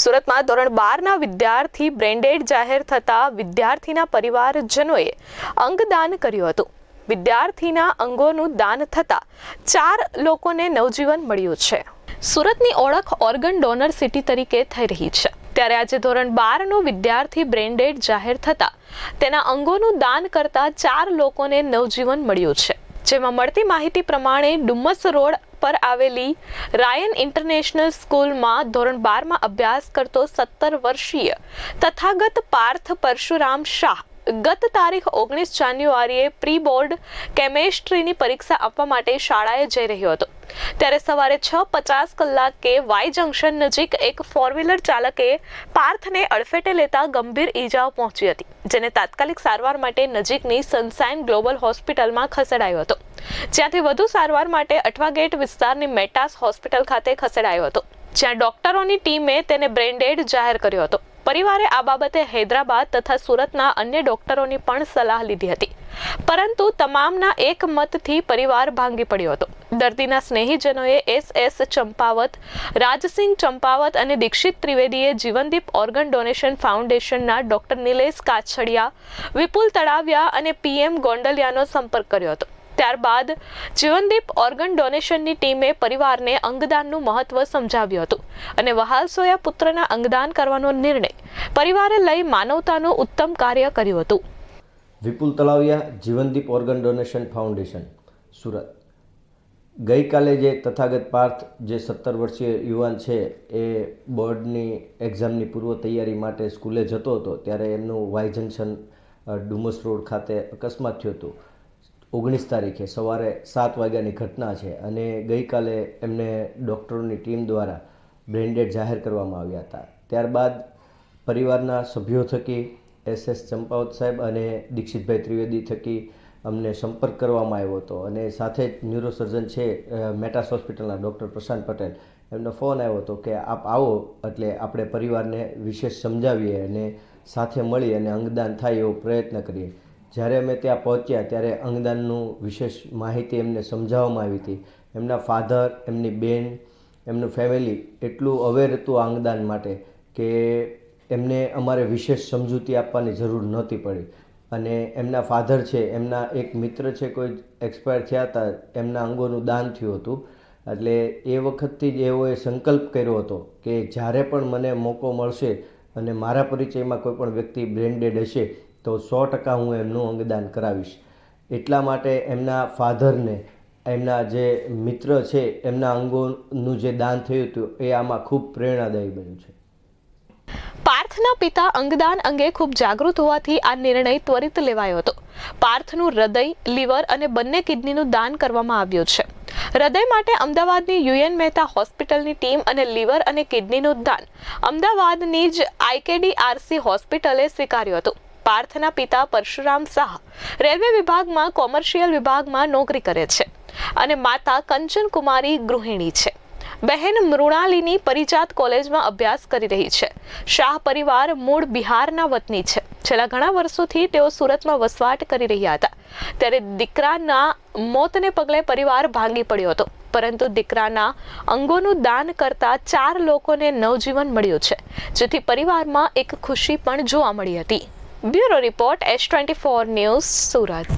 સુરતમાં ધોરણ બારના વિદ્યાર્થી બ્રેન્ડેડ જાહેર થતા વિદ્યાર્થીના પરિવારજનોએ અંગદાન કર્યું હતું. વિદ્યાર્થીના અંગોનું દાન થતા ચાર લોકોને નવજીવન મળ્યું છે. સુરતની ઓળખ ઓર્ગન ડોનર સિટી તરીકે થઈ રહી છે. ત્યારે આજે ધોરણ બારનો વિદ્યાર્થી બ્રેન્ડેડ જાહેર થતા તેના અંગોનું દાન કરતા ચાર લોકોને નવજીવન મળ્યું છે. જેમાં મળતી માહિતી પ્રમાણે ડુમ્મસ રોડ પર આવેલી રાયન ઇન્ટરનેશનલ સ્કૂલમાં ધોરણ બારમાં અભ્યાસ કરતો સત્તર વર્ષીય તથાગત પાર્થ પરશુરામ શાહ ગત તારીખ ઓગણીસ જાન્યુઆરીએ પ્રી બોર્ડ કેમેસ્ટ્રીની પરીક્ષા આપવા માટે શાળાએ જઈ રહ્યો હતો. ત્યારે સવારે છ પચાસ કલાકે વાય જંકશન નજીક એક ફોર વ્હીલર ચાલકે પાર્થને અડફેટે લેતા ગંભીર ઈજાઓ પહોંચી હતી, જેને તાત્કાલિક સારવાર માટે નજીકની સનસાઇન ગ્લોબલ હોસ્પિટલમાં ખસેડાયો હતો. જ્યાંથી વધુ સારવાર માટે અઠવા ગેટ વિસ્તારની મેટાસ હોસ્પિટલ ખાતે ખસેડાયો હતો, જ્યાં ડોક્ટરોની ટીમે તેને બ્રેન્ડેડ જાહેર કર્યો હતો. પરિવારે આ બાબતે હૈદરાબાદ તથા સુરતના અન્ય ડોક્ટરોની પણ સલાહ લીધી હતી. પરંતુ તમામના એક મતથી પરિવાર ભાંગી પડ્યો હતો. દર્દીના સ્નેહીજનોએ એસ એસ ચંપાવત, રાજસિંહ ચંપાવત અને દીક્ષિત ત્રિવેદીએ જીવનદીપ ઓર્ગન ડોનેશન ફાઉન્ડેશનના ડોક્ટર નિલેશ કાછડિયા, વિપુલ તળાવિયા અને પીએમ ગોંડલિયાનો સંપર્ક કર્યો હતો. ત્યારબાદ જીવનદીપ ઓર્ગન ડોનેશનની ટીમે પરિવારને અંગદાનનું મહત્વ સમજાવ્યું હતું અને વહાલસોયા પુત્રના અંગદાન કરવાનો નિર્ણય પરિવારે લઈ માનવતાનું ઉત્તમ કાર્ય કર્યું હતું. Vipul Talaviya, Jeevandeep organ donation foundation Surat. ગઈકાલે જે તથાગત પાર્થ, જે સત્તર વર્ષીય યુવાન છે, એ બોર્ડની એક્ઝામની પૂર્વ તૈયારી માટે સ્કૂલે જતો હતો, ત્યારે એમનું વાય જંકશન ડુમસ રોડ ખાતે અકસ્માત થયું હતું. ઓગણીસ તારીખે સવારે સાત વાગ્યાની ઘટના છે અને ગઈકાલે એમને ડૉક્ટરોની ટીમ દ્વારા બ્રેન્ડેડ જાહેર કરવામાં આવ્યા હતા. ત્યારબાદ પરિવારના સભ્યો થકી એસ એસ ચંપાવત સાહેબ અને દીક્ષિતભાઈ ત્રિવેદી થકી અમને સંપર્ક કરવામાં આવ્યો હતો અને સાથે જ ન્યુરોસર્જન છે મેટાસ હોસ્પિટલના ડૉક્ટર પ્રશાંત પટેલ. એમનો ફોન આવ્યો હતો કે આપ આવો એટલે આપણે પરિવારને વિશેષ સમજાવીએ અને સાથે મળી અને અંગદાન થાય એવો પ્રયત્ન કરીએ. જ્યારે અમે ત્યાં પહોંચ્યા ત્યારે અંગદાનનું વિશેષ માહિતી એમને સમજાવવામાં આવી હતી. એમના ફાધર, એમની બેન, એમનું ફેમિલી એટલું અવેર હતું આ અંગદાન માટે કે એમને અમારે વિશેષ સમજૂતી આપવાની જરૂર નહોતી પડી. અને એમના ફાધર છે, એમના એક મિત્ર છે કોઈ એક્સપાયર થયા હતા, એમના અંગોનું દાન થયું હતું. એટલે એ વખતથી જ એઓએ સંકલ્પ કર્યો હતો કે જ્યારે પણ મને મોકો મળશે અને મારા પરિચયમાં કોઈ પણ વ્યક્તિ બ્રેન્ડેડ હશે તો સો ટકા હું એમનું અંગદાન કરાવીશ. એટલા માટે એમના ફાધરને, એમના જે મિત્ર છે, એમના અંગોનું જે દાન થયું હતું, એ આમાં ખૂબ પ્રેરણાદાયી બન્યું છે. પાર્થના પિતા અંગદાન અંગે ખૂબ જાગૃત હોવાથી આ નિર્ણય ત્વરિત લેવાયો હતો. પાર્થનું હૃદય, લીવર અને બંને કિડનીનું દાન કરવામાં આવ્યું છે. હૃદય માટે અમદાવાદની યુએન મહેતા હોસ્પિટલની ટીમ અને લીવર અને કિડનીનું દાન. અમદાવાદની જ આઈકેડી આરસી હોસ્પિટલે સ્વીકાર્યું હતું. પાર્થના પિતા પરશુરામ શાહ રેલવે વિભાગમાં કોમર્શિયલ વિભાગમાં નોકરી કરે છે અને માતા કંચન કુમારી ગૃહિણી છે. બહેન મૃણાલીની પરિજાત કોલેજમાં અભ્યાસ કરી રહી છે. શાહ પરિવાર મૂળ બિહારના વતની છે. છેલ્લા ઘણા વર્ષોથી તેઓ સુરતમાં વસવાટ કરી રહ્યા હતા. ત્યારે દીકરાના મોતને પગલે પરિવાર ભાંગી પડ્યો હતો. પરંતુ દીકરાના અંગોનું દાન કરતા ચાર લોકોને નવજીવન મળ્યું છે, જેથી પરિવારમાં એક ખુશી પણ જોવા મળી હતી. Bureau report S twenty four news Surat